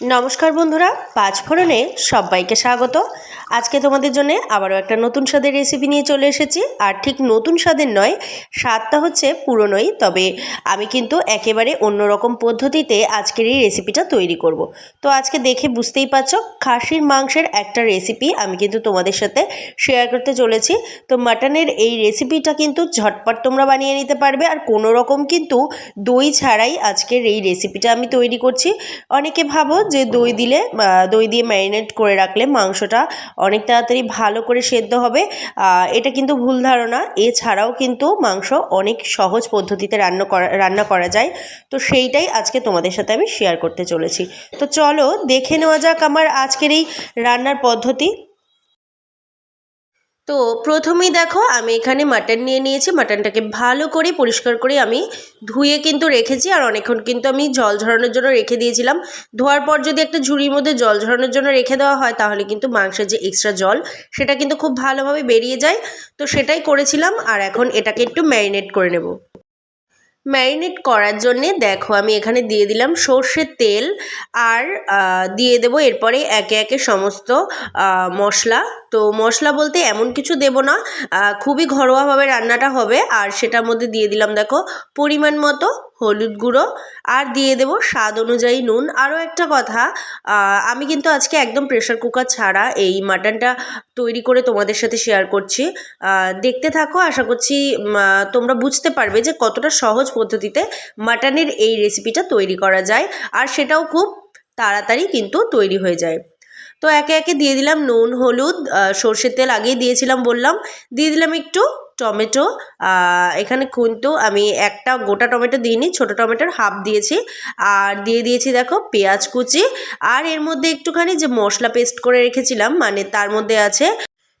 নমস্কার বন্ধুরা পাঁচ ফোড়নে সবাইকে স্বাগত। আজকে তোমাদের জন্য আবারও একটা নতুন স্বাদের রেসিপি নিয়ে চলে এসেছি। আর ঠিক নতুন স্বাদের নয়, স্বাদটা হচ্ছে পুরনোই, তবে আমি কিন্তু একেবারে অন্যরকম পদ্ধতিতে আজকের এই রেসিপিটা তৈরি করব। তো আজকে দেখে বুঝতেই পারছ, খাসির মাংসের একটা রেসিপি আমি কিন্তু তোমাদের সাথে শেয়ার করতে চলেছি। তো মাটনের এই রেসিপিটা কিন্তু ঝটপট তোমরা বানিয়ে নিতে পারবে, আর কোনো রকম কিন্তু দই ছাড়াই আজকের এই রেসিপিটা আমি তৈরি করছি। অনেকে ভাবো যে দই দিলে দই দিয়ে ম্যারিনেট করে রাখলে মাংসটা অনেক তাড়াতাড়ি ভালো করে সেদ্ধ হবে। এটা কিন্তু ভুল ধারণা। এছাড়াও কিন্তু মাংস অনেক সহজ পদ্ধতিতে রান্না করা রান্না করা যায়। তো সেইটাই আজকে তোমাদের সাথে আমি শেয়ার করতে চলেছি। তো চলো দেখে নেওয়া যাক আমার আজকের এই রান্নার পদ্ধতি। তো প্রথমেই দেখো আমি এখানে মাটন নিয়ে নিয়েছি। মাটনটাকে ভালো করে পরিষ্কার করে আমি ধুয়ে কিন্তু রেখেছি আর অনেকক্ষণ কিন্তু আমি জল ঝরানোর জন্য রেখে দিয়েছিলাম। ধোয়ার পর যদি একটা ঝুড়ির মধ্যে জল ঝরানোর জন্য রেখে দেওয়া হয় তাহলে কিন্তু মাংসের যে এক্সট্রা জল সেটা কিন্তু খুব ভালোভাবে বেরিয়ে যায়। তো সেটাই করেছিলাম আর এখন এটাকে একটু ম্যারিনেট করে নেব। ম্যারিনেট করার জন্যে দেখো আমি এখানে দিয়ে দিলাম সর্ষের তেল আর দিয়ে দেব এরপরে একে একে সমস্ত মশলা। তো মশলা বলতে এমন কিছু দেব না খুবই ঘরোয়াভাবে রান্নাটা হবে। আর সেটার মধ্যে দিয়ে দিলাম দেখো পরিমাণ মতো হলুদ গুঁড়ো আর দিয়ে দেবো স্বাদ অনুযায়ী নুন। আরও একটা কথা আমি কিন্তু আজকে একদম প্রেশার কুকার ছাড়া এই মাটনটা তৈরি করে তোমাদের সাথে শেয়ার করছি। দেখতে থাকো, আশা করছি তোমরা বুঝতে পারবে যে কতটা সহজ পদ্ধতিতে মাটনের এই রেসিপিটা তৈরি করা যায় আর সেটাও খুব তাড়াতাড়ি কিন্তু তৈরি হয়ে যায়। তো একে একে দিয়ে দিলাম নুন, হলুদ সর্ষের তেল আগেই দিয়েছিলাম, বললাম। দিয়ে দিলাম একটু টমেটো এখানে কিন্তু আমি একটা গোটা টমেটো দিইনি, ছোটো টমেটোর হাফ দিয়েছি। আর দিয়ে দিয়েছি দেখো পেঁয়াজ কুচি। আর এর মধ্যে একটুখানি যে মশলা পেস্ট করে রেখেছিলাম মানে তার মধ্যে আছে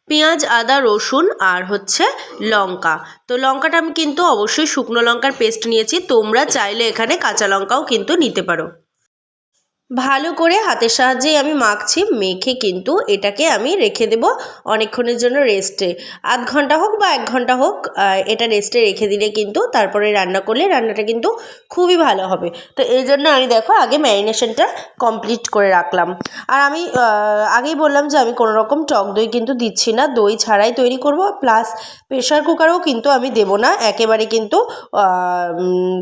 পেঁয়াজ, আদা, রসুন আর হচ্ছে লঙ্কা। তো লঙ্কাটা আমি কিন্তু অবশ্যই শুকনো লঙ্কার পেস্ট নিয়েছি, তোমরা চাইলে এখানে কাঁচা লঙ্কাও কিন্তু নিতে পারো। ভালো করে হাতের সাহায্যেই আমি মাখছি, মেখে কিন্তু এটাকে আমি রেখে দেব অনেকক্ষণের জন্য রেস্টে। আধ ঘণ্টা হোক বা এক ঘণ্টা হোক এটা রেস্টে রেখে দিলে কিন্তু তারপরে রান্না করলে রান্নাটা কিন্তু খুবই ভালো হবে। তো এই জন্য আমি দেখো আগে ম্যারিনেশনটা কমপ্লিট করে রাখলাম। আর আমি আগেই বললাম যে আমি কোনো রকম টক দই কিন্তু দিচ্ছি না, দই ছাড়াই তৈরি করব। প্লাস প্রেশার কুকারেও কিন্তু আমি দেব না, একেবারে কিন্তু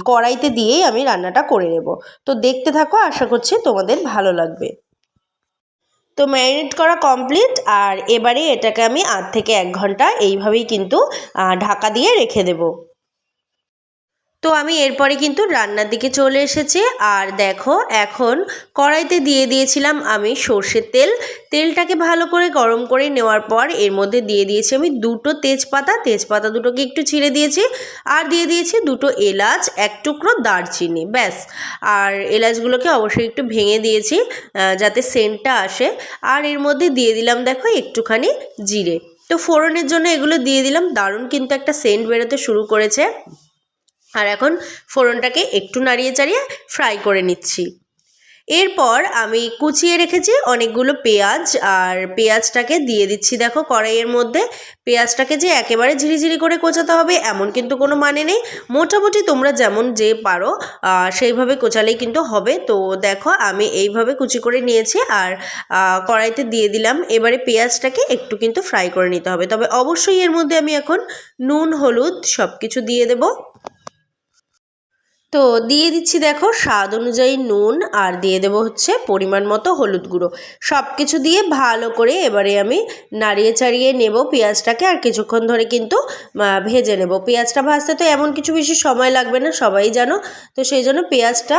কড়াইতে দিয়েই আমি রান্নাটা করে নেব। তো দেখতে থাকো, আশা করছি তোমাদের ভালো লাগবে। তো ম্যারিনেট করা কমপ্লিট আর এবারে এটাকে আমি আধ থেকে এক ঘণ্টা এইভাবেই কিন্তু ঢাকা দিয়ে রেখে দেবো। তো আমি এরপরে কিন্তু রান্নার দিকে চলে এসেছি। আর দেখো, এখন কড়াইতে দিয়ে দিয়েছিলাম আমি সর্ষের তেল। তেলটাকে ভালো করে গরম করে নেওয়ার পর এর মধ্যে দিয়ে দিয়েছি আমি দুটো তেজপাতা। তেজপাতা দুটোকে একটু ছিঁড়ে দিয়েছি। আর দিয়ে দিয়েছি দুটো এলাচ, এক টুকরো দারচিনি, ব্যাস। আর এলাচগুলোকে অবশ্যই একটু ভেঙে দিয়েছি যাতে সেন্টটা আসে। আর এর মধ্যে দিয়ে দিলাম দেখো একটুখানি জিরে। তো ফোড়নের জন্য এগুলো দিয়ে দিলাম। দারুণ কিন্তু একটা সেন্ট বেরোতে শুরু করেছে। আর এখন ফোড়নটাকে একটু নাড়িয়ে চাড়িয়ে ফ্রাই করে নিচ্ছি। এরপর আমি কুচিয়ে রেখেছি অনেকগুলো পেঁয়াজ, আর পেঁয়াজটাকে দিয়ে দিচ্ছি দেখো কড়াইয়ের মধ্যে। পেঁয়াজটাকে যে একেবারে ঝিরিঝিরি করে কোচাতে হবে এমন কিন্তু কোনো মানে নেই। মোটামুটি তোমরা যেমন যে পারো সেইভাবে কোচালেই কিন্তু হবে। তো দেখো আমি এইভাবে কুচি করে নিয়েছি আর কড়াইতে দিয়ে দিলাম। এবারে পেঁয়াজটাকে একটু কিন্তু ফ্রাই করে নিতে হবে। তবে অবশ্যই এর মধ্যে আমি এখন নুন, হলুদ সব কিছু দিয়ে দেবো। তো দিয়ে দিচ্ছি দেখো স্বাদ অনুযায়ী নুন আর দিয়ে দেবো হচ্ছে পরিমাণ মতো হলুদ গুঁড়ো। সব কিছু দিয়ে ভালো করে এবারে আমি নাড়িয়ে চাড়িয়ে নেব পেঁয়াজটাকে আর কিছুক্ষণ ধরে কিন্তু ভেজে নেব। পেঁয়াজটা ভাজতে তো এমন কিছু বেশি সময় লাগবে না, সবাই জানো। তো সেই জন্য পেঁয়াজটা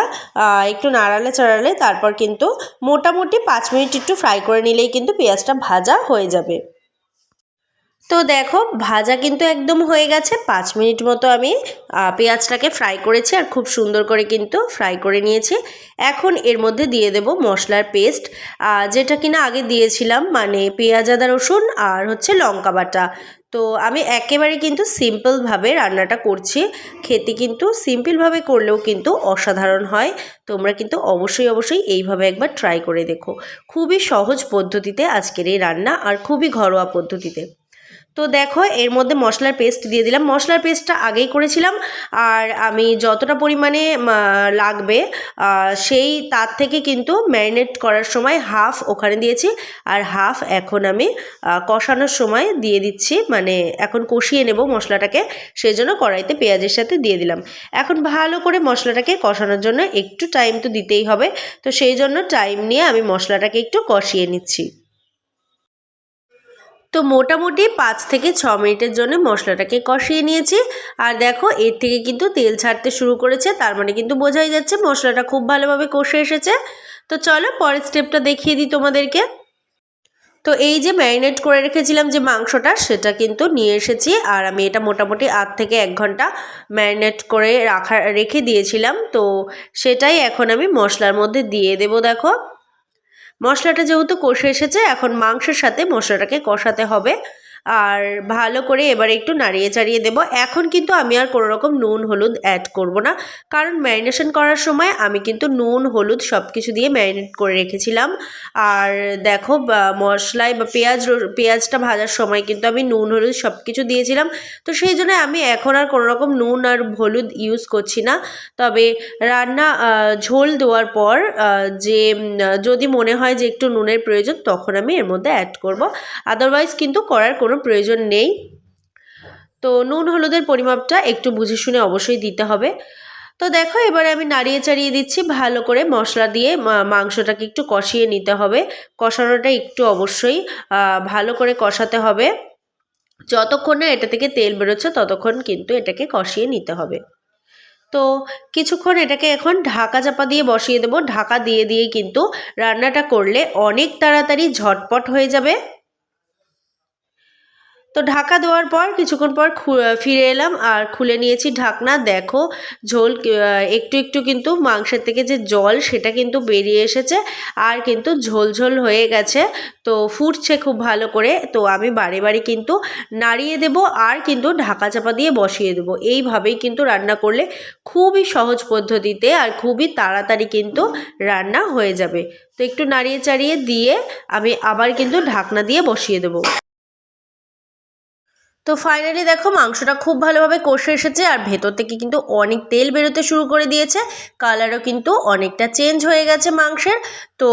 একটু নাড়ালে চাড়ালে তারপর কিন্তু মোটামুটি পাঁচ মিনিট একটু ফ্রাই করে নিলেই কিন্তু পেঁয়াজটা ভাজা হয়ে যাবে। তো দেখো, ভাজা কিন্তু একদম হয়ে গেছে। পাঁচ মিনিট মতো আমি পেঁয়াজটাকে ফ্রাই করেছি আর খুব সুন্দর করে কিন্তু ফ্রাই করে নিয়েছি। এখন এর মধ্যে দিয়ে দেব মশলার পেস্ট। যেটা কিনা আগে দিয়েছিলাম মানে পেঁয়াজ, আদা, রসুন আর হচ্ছে লঙ্কা বাটা। তো আমি একেবারে কিন্তু সিম্পলভাবে রান্নাটা করছি। খেতে কিন্তু সিম্পলভাবে করলেও কিন্তু অসাধারণ হয়। তোমরা কিন্তু অবশ্যই অবশ্যই এইভাবে একবার ট্রাই করে দেখো। খুবই সহজ পদ্ধতিতে আজকের এই রান্না আর খুবই ঘরোয়া পদ্ধতিতে। তো দেখো, এর মধ্যে মশলার পেস্ট দিয়ে দিলাম। মশলার পেস্টটা আগেই করেছিলাম, আর আমি যতটা পরিমাণে লাগবে সেই তার থেকে কিন্তু ম্যারিনেট করার সময় হাফ ওখানে দিয়েছি, আর হাফ এখন আমি কষানোর সময় দিয়ে দিচ্ছি। মানে এখন কষিয়ে নেব মশলাটাকে সেই জন্য কড়াইতে পেঁয়াজের সাথে দিয়ে দিলাম। এখন ভালো করে মশলাটাকে কষানোর জন্য একটু টাইম তো দিতেই হবে, তো সেই জন্য টাইম নিয়ে আমি মশলাটাকে একটু কষিয়ে নিচ্ছি। তো মোটামুটি পাঁচ থেকে ছ মিনিটের জন্য মশলাটাকে কষিয়ে নিয়েছি। আর দেখো, এর থেকে কিন্তু তেল ছাড়তে শুরু করেছে, তার মানে কিন্তু বোঝাই যাচ্ছে মশলাটা খুব ভালোভাবে কষে এসেছে। তো চলো, পরের স্টেপটা দেখিয়ে দিই তোমাদেরকে। তো এই যে ম্যারিনেট করে রেখেছিলাম যে মাংসটা, সেটা কিন্তু নিয়ে এসেছি। আর আমি এটা মোটামুটি আধ থেকে এক ঘণ্টা ম্যারিনেট করে রাখা, রেখে দিয়েছিলাম। তো সেটাই এখন আমি মশলার মধ্যে দিয়ে দেবো, দেখো। মশলাটা যেহেতু কষে এসেছে এখন মাংসের সাথে মশলাটাকে কষাতে হবে। আর ভালো করে এবার একটু নাড়িয়ে চাড়িয়ে দেবো। এখন কিন্তু আমি আর কোনো রকম নুন, হলুদ অ্যাড করব না। কারণ ম্যারিনেশন করার সময় আমি কিন্তু নুন, হলুদ সব কিছু দিয়ে ম্যারিনেট করে রেখেছিলাম। আর দেখো মশলায় বা পেঁয়াজ, পেঁয়াজটা ভাজার সময় কিন্তু আমি নুন, হলুদ সব কিছু দিয়েছিলাম। তো সেই জন্য আমি এখন আর কোনো রকম নুন আর হলুদ ইউজ করছি না। তবে রান্না ঝোল দেওয়ার পর যে যদি মনে হয় যে একটু নুনের প্রয়োজন, তখন আমি এর মধ্যে অ্যাড করব। আদারওয়াইজ কিন্তু করার কোনো প্রয়োজন নেই। তো নুন হলুদের পরিমাপটা একটু বুঝে শুনে অবশ্যই দিতে হবে। তো দেখো এবারে আমি নাড়িয়ে চাড়িয়ে দিচ্ছি, ভালো করে মশলা দিয়ে মাংসটাকে একটু কষিয়ে নিতে হবে। কষানোটা একটু অবশ্যই ভালো করে কষাতে হবে। যতক্ষণ না এটা থেকে তেল বেরোচ্ছে ততক্ষণ কিন্তু এটাকে কষিয়ে নিতে হবে। তো কিছুক্ষণ এটাকে এখন ঢাকা চাপা দিয়ে বসিয়ে দেবো। ঢাকা দিয়ে দিয়ে কিন্তু রান্নাটা করলে অনেক তাড়াতাড়ি ঝটপট হয়ে যাবে। তো ঢাকা দেওয়ার পর কিছুক্ষণ পর ফিরে এলাম আর খুলে নিয়েছি ঢাকনা। দেখো, ঝোল একটু একটু কিন্তু মাংসের থেকে যে জল সেটা কিন্তু বেরিয়ে এসেছে আর কিন্তু ঝোল ঝোল হয়ে গেছে। তো ফুটছে খুব ভালো করে। তো আমি বারে বারে কিন্তু নাড়িয়ে দেব আর কিন্তু ঢাকা চাপা দিয়ে বসিয়ে দেবো। এইভাবেই কিন্তু রান্না করলে খুবই সহজ পদ্ধতিতে আর খুবই তাড়াতাড়ি কিন্তু রান্না হয়ে যাবে। তো একটু নাড়িয়ে চাড়িয়ে দিয়ে আমি আবার কিন্তু ঢাকনা দিয়ে বসিয়ে দেবো। তো ফাইনালি দেখো মাংসটা খুব ভালোভাবে কষে এসেছে আর ভেতর থেকে কিন্তু অনেক তেল বেরোতে শুরু করে দিয়েছে। কালারও কিন্তু অনেকটা চেঞ্জ হয়ে গেছে মাংসের। তো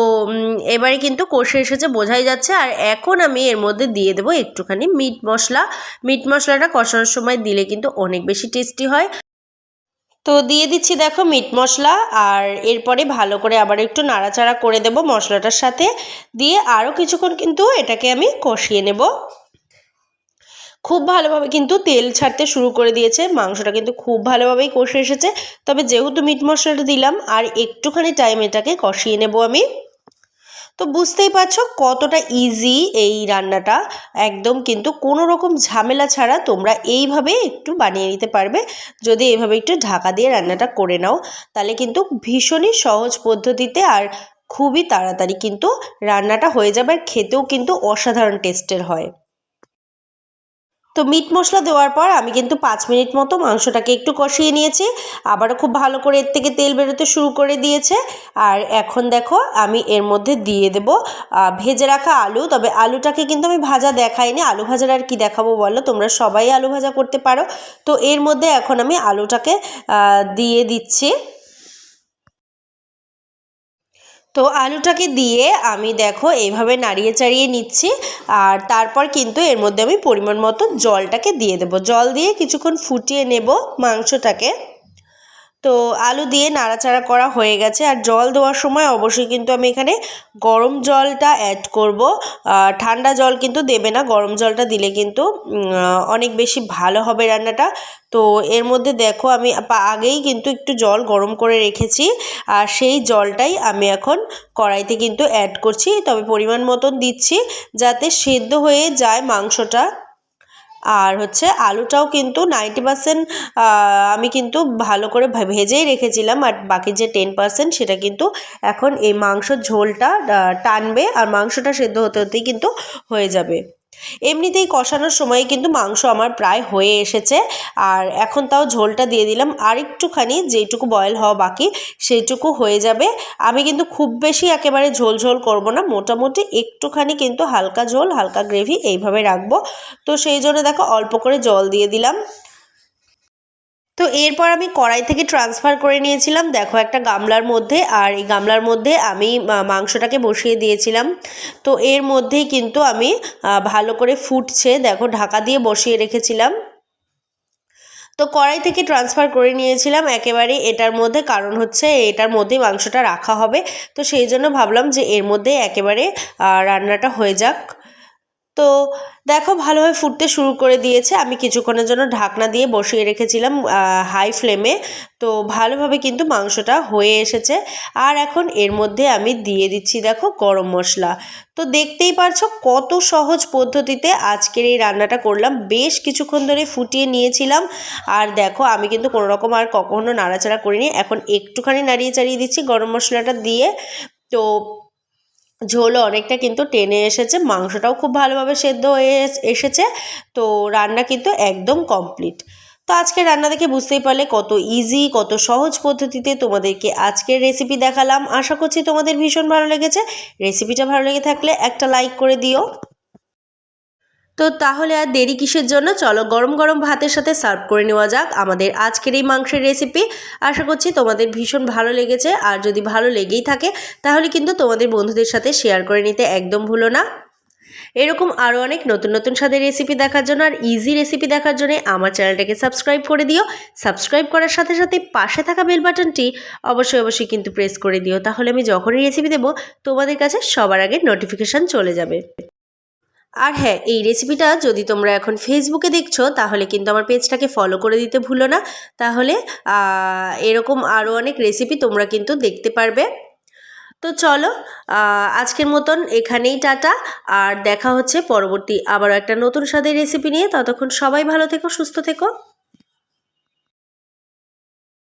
এবারে কিন্তু কষে এসেছে বোঝাই যাচ্ছে। আর এখন আমি এর মধ্যে দিয়ে দেবো একটুখানি মিট মশলা। মিট মশলাটা কষানোর সময় দিলে কিন্তু অনেক বেশি টেস্টি হয়। তো দিয়ে দিচ্ছি দেখো মিট মশলা। আর এরপরে ভালো করে আবার একটু নাড়াচাড়া করে দেব মশলাটার সাথে। দিয়ে আরও কিছুক্ষণ কিন্তু এটাকে আমি কষিয়ে নেব। খুব ভালোভাবে কিন্তু তেল ছাড়তে শুরু করে দিয়েছে, মাংসটা কিন্তু খুব ভালোভাবেই কষে এসেছে। তবে যেহেতু মিট মশলাটা দিলাম, আর একটুখানি টাইম এটাকে কষিয়ে নেব আমি। তো বুঝতেই পারছ কতটা ইজি এই রান্নাটা। একদম কিন্তু কোনো রকম ঝামেলা ছাড়া তোমরা এইভাবে একটু বানিয়ে নিতে পারবে। যদি এইভাবে একটু ঢাকা দিয়ে রান্নাটা করে নাও, তাহলে কিন্তু ভীষণই সহজ পদ্ধতিতে আর খুবই তাড়াতাড়ি কিন্তু রান্নাটা হয়ে যাবে। আর খেতেও কিন্তু অসাধারণ টেস্টের হয়। তো মিট মশলা দেওয়ার পর আমি কিন্তু পাঁচ মিনিট মতো মাংসটাকে একটু কষিয়ে নিয়েছি। আবারও খুব ভালো করে এর থেকে তেল বেরোতে শুরু করে দিয়েছে। আর এখন দেখো আমি এর মধ্যে দিয়ে দেব ভেজে রাখা আলু। তবে আলুটাকে কিন্তু আমি ভাজা দেখাইনি। আলু ভাজার আর কি দেখাবো বলো? তোমরা সবাই আলু ভাজা করতে পারো। তো এর মধ্যে এখন আমি আলুটাকে দিয়ে দিচ্ছি। তো আলুটাকে দিয়ে আমি দেখো এইভাবে নাড়িয়ে চাড়িয়ে নিচ্ছি, আর তারপর কিন্তু এর মধ্যে আমি পরিমাণ মতো জলটাকে দিয়ে দেব। জল দিয়ে কিছুক্ষণ ফুটিয়ে নেব মাংসটাকে। তো আলু দিয়ে নাড়াচাড়া করা হয়ে গেছে। আর জল দেওয়ার সময় অবশ্যই কিন্তু আমি এখানে গরম জলটা অ্যাড করব। ঠান্ডা জল কিন্তু দেবে না। গরম জলটা দিলে কিন্তু অনেক বেশি ভালো হবে রান্নাটা। তো এর মধ্যে দেখো, আমি আগেই কিন্তু একটু জল গরম করে রেখেছি। আর সেই জলটাই আমি এখন কড়াইতে কিন্তু অ্যাড করছি। তবে পরিমাণ মতন দিচ্ছি যাতে সেদ্ধ হয়ে যায় মাংসটা। আর হচ্ছে আলুটাও কিন্তু নাইনটি পারসেন্ট আমি কিন্তু ভালো করে ভেজেই রেখেছিলাম আর বাকি যে টেন পারসেন্ট সেটা কিন্তু এখন এই মাংসর ঝোলটা টানবে আর মাংসটা সেদ্ধ হতে হতেই কিন্তু হয়ে যাবে। এমনিতেই কষানোর সময় কিন্তু মাংস আমার প্রায় হয়ে এসেছে। আর এখন তাও ঝোলটা দিয়ে দিলাম। আর একটুখানি যেইটুকু বয়েল হওয়া বাকি, সেইটুকু হয়ে যাবে। আমি কিন্তু খুব বেশি একেবারে ঝোল ঝোল করব না। মোটামুটি একটুখানি কিন্তু হালকা ঝোল, হালকা গ্রেভি এইভাবে রাখব। তো সেই জন্য দেখো অল্প করে জল দিয়ে দিলাম। তো এরপর আমি কড়াই থেকে ট্রান্সফার করে নিয়েছিলাম। দেখো একটা গামলার মধ্যে, আর এই গামলার মধ্যে আমি মাংসটাকে বসিয়ে দিয়েছিলাম। তো এর মধ্যেই কিন্তু আমি ভালো করে ফুটছে, দেখো ঢাকা দিয়ে বসিয়ে রেখেছিলাম। তো কড়াই থেকে ট্রান্সফার করে নিয়েছিলাম একেবারে এটার মধ্যে কারণ হচ্ছে, এটার মধ্যেই মাংসটা রাখা হবে। তো সেই জন্য ভাবলাম যে এর মধ্যে একেবারে রান্নাটা হয়ে যাক। তো দেখো ভালোভাবে ফুটতে শুরু করে দিয়েছে। আমি কিছুক্ষণের জন্য ঢাকনা দিয়ে বসিয়ে রেখেছিলাম হাই ফ্লেমে তো ভালোভাবে কিন্তু মাংসটা হয়ে এসেছে। আর এখন এর মধ্যে আমি দিয়ে দিচ্ছি দেখো গরম মশলা। তো দেখতেই পারছ কত সহজ পদ্ধতিতে আজকের এই রান্নাটা করলাম। বেশ কিছুক্ষণ ধরে ফুটিয়ে নিয়েছিলাম। আর দেখো আমি কিন্তু কোনো রকম আর কখনো নাড়াচাড়া করিনি। এখন একটুখানি নাড়িয়ে চাড়িয়ে দিচ্ছি গরম মশলাটা দিয়ে। তো ঝোলও অনেকটা কিন্তু টেনে এসেছে, মাংসটাও খুব ভালোভাবে সেদ্ধ হয়ে এস- এসেছে, তো রান্না কিন্তু একদম কমপ্লিট তো আজকে রান্না দেখে বুঝতেই পারলে কত ইজি কত সহজ পদ্ধতিতে তোমাদেরকে আজকের রেসিপি দেখালাম। আশা করছি তোমাদের ভীষণ ভালো লেগেছে। রেসিপিটা ভালো লেগে থাকলে একটা লাইক করে দিও। তো তাহলে আর দেরি কিসের জন্য? চলো গরম গরম ভাতের সাথে সার্ভ করে নেওয়া যাক আমাদের আজকের এই মাংসের রেসিপি আশা করছি তোমাদের ভীষণ ভালো লেগেছে। আর যদি ভালো লেগেই থাকে, তাহলে কিন্তু তোমাদের বন্ধুদের সাথে শেয়ার করে নিতে একদম ভুলো না। এরকম আরও অনেক নতুন নতুন স্বাদের রেসিপি দেখার জন্য আর ইজি রেসিপি দেখার জন্য আমার চ্যানেলটাকে সাবস্ক্রাইব করে দিও। সাবস্ক্রাইব করার সাথে সাথে পাশে থাকা বেল বাটনটি অবশ্যই অবশ্যই কিন্তু প্রেস করে দিও। তাহলে আমি যখনই রেসিপি দেবো, তোমাদের কাছে সবার আগে নোটিফিকেশান চলে যাবে। আর হ্যাঁ এই রেসিপিটা যদি তোমরা এখন ফেসবুকে দেখছ, তাহলে কিন্তু আমার পেজটাকে ফলো করে দিতে ভুলো না। তাহলে এরকম আরও অনেক রেসিপি তোমরা কিন্তু দেখতে পারবে। তো চলো আজকের মতন এখানেই টাটা। আর দেখা হচ্ছে পরবর্তী আবারও একটা নতুন স্বাদের রেসিপি নিয়ে। ততক্ষণ সবাই ভালো থেকো, সুস্থ থেকো।